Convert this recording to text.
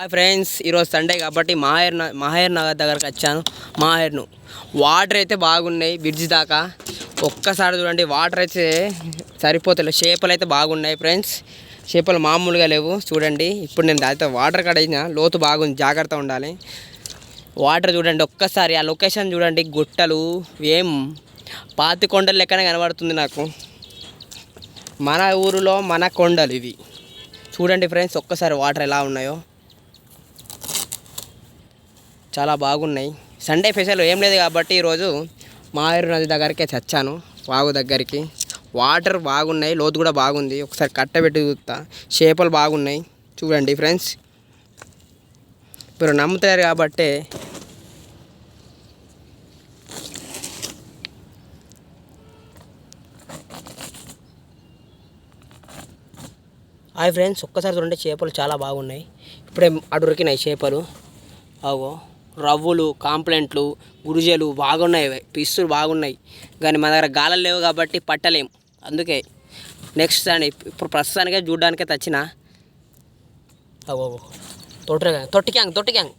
Hi friends ఈరోజు Sunday కాబట్టి మాహేర్ మాహేర్ నగర్ దగ్గరకు వచ్చాను. మాహేర్ను. వాటర్ అయితే బాగున్నాయి బ్రిడ్జ్ దాకా. ఒక్కసారి చూడండి వాటర్ అయితే సరిపోతలేవు చేపలు అయితే బాగున్నాయి ఫ్రెండ్స్. చేపలు మామూలుగా లేవు చూడండి. ఇప్పుడు నేను దాంతో వాటర్ కడిగిన లోతు బాగుంది జాగ్రత్త ఉండాలి. వాటర్ చూడండి ఒక్కసారి ఆ లొకేషన్ చూడండి గుట్టలు ఏం పాతి కొండలు లెక్కనే కనబడుతుంది నాకు. మన ఊరిలో మన కొండలు ఇవి. చూడండి ఫ్రెండ్స్ ఒక్కసారి వాటర్ ఎలా ఉన్నాయో. చాలా బాగున్నాయి. సండే స్పెషల్ ఏం లేదు కాబట్టి ఈరోజు మాయూరు నది దగ్గరికే చచ్చాను వాగు దగ్గరికి. వాటర్ బాగున్నాయి లోతు కూడా బాగుంది. ఒకసారి కట్టబెట్టి చూస్తా. చేపలు బాగున్నాయి. చూడండి ఫ్రెండ్స్ మీరు నమ్ముతారు కాబట్టి హాయ్ ఫ్రెండ్స్ ఒక్కసారి చూడండి చేపలు చాలా బాగున్నాయి. ఇప్పుడే అడురికినాయి చేపలు. అగో. రవ్వులు కాంప్లెంట్లు గురుజలు బాగున్నాయి పిస్తులు బాగున్నాయి. కానీ మన దగ్గర గాలలు లేవు కాబట్టి పట్టలేం అందుకే నెక్స్ట్ అని ఇప్పుడు ప్రస్తుతానికే చూడ్డానికే తెచ్చిన. అగో తొట్టి తొట్టి క్యాంగ్ తొట్టి క్యాంగ్.